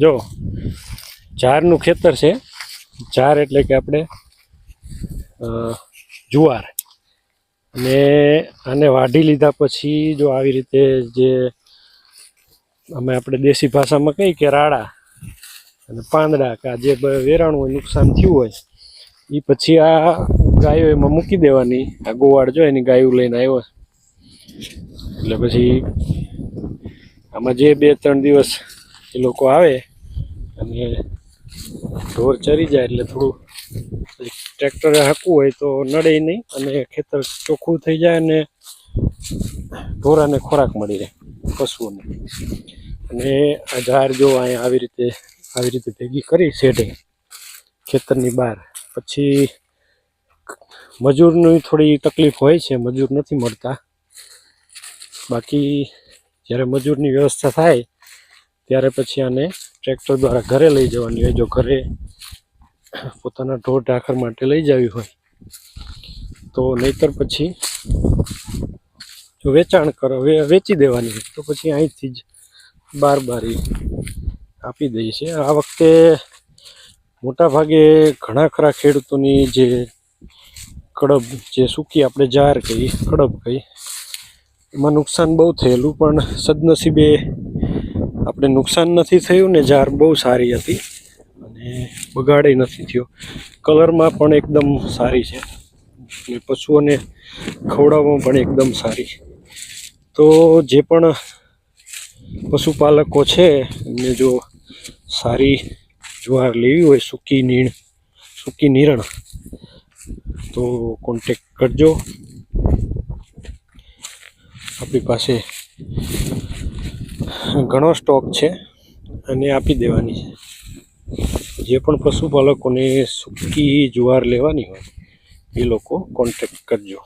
જો ચારનું ખેતર છે. જાર એટલે કે આપણે જુવાર. અને આને વાઢી લીધા પછી જો આવી રીતે જે અમે આપણે દેશી ભાષામાં કહીએ કે રાડા અને પાંદડા કે જે વેરાણું હોય નુકસાન થયું હોય એ પછી આ ગાયો એમાં મૂકી દેવાની. આ ગોવાળ જો એની ગાયું લઈને આવ્યો. એટલે પછી આમાં જે બે ત્રણ દિવસ એ લોકો આવે અને ઢોર ચરી જાય એટલે થોડું ટ્રેક્ટરે હાંકવું હોય તો નડે નહીં અને ખેતર ચોખ્ખું થઈ જાય અને ઢોરાને ખોરાક મળી રહે પશુઓને. અને આ ઝાડ જો અહીંયા આવી રીતે આવી રીતે ભેગી કરી શેઢે ખેતરની બહાર. પછી મજૂરની થોડી તકલીફ હોય છે, મજૂર નથી મળતા. બાકી જ્યારે મજૂરની વ્યવસ્થા થાય, ત્યારે પછી આને ટ્રેક્ટર દ્વારા ઘરે લઈ જવાની હોય. જો ઘરે પોતાના ઢોર ઢાખર માટે લઈ જવી હોય, તો નહીતર પછી જો વેચાણ કરો વેચી દેવાની હોય, તો પછી અહીંથી જ બાર બારી આપી દઈએ છીએ. આ વખતે મોટા ભાગે ઘણા ખરા ખેડૂતોની જે કડબ, જે સૂકી આપણે જાર કહીએ, કડબ કહી એમાં નુકસાન બહુ થયેલું, પણ સદનસીબે આપણે નુકસાન નથી થયું ને જાર બહુ સારી હતી અને બગાડે નથી થયો. કલરમાં પણ એકદમ સારી છે અને પશુઓને ખવડાવવામાં પણ એકદમ સારી. તો જે પણ પશુપાલકો છે, એમને જો સારી જુવાર લેવી હોય, સૂકી નીણ, સૂકી નિરણ, તો કોન્ટેક કરજો. આપણી પાસે ઘણો સ્ટોક છે અને આપી દેવાની છે. જે પણ પશુપાલકોને સૂકી જુવાર લેવાની હોય, એ લોકો કોન્ટેક્ટ કરજો.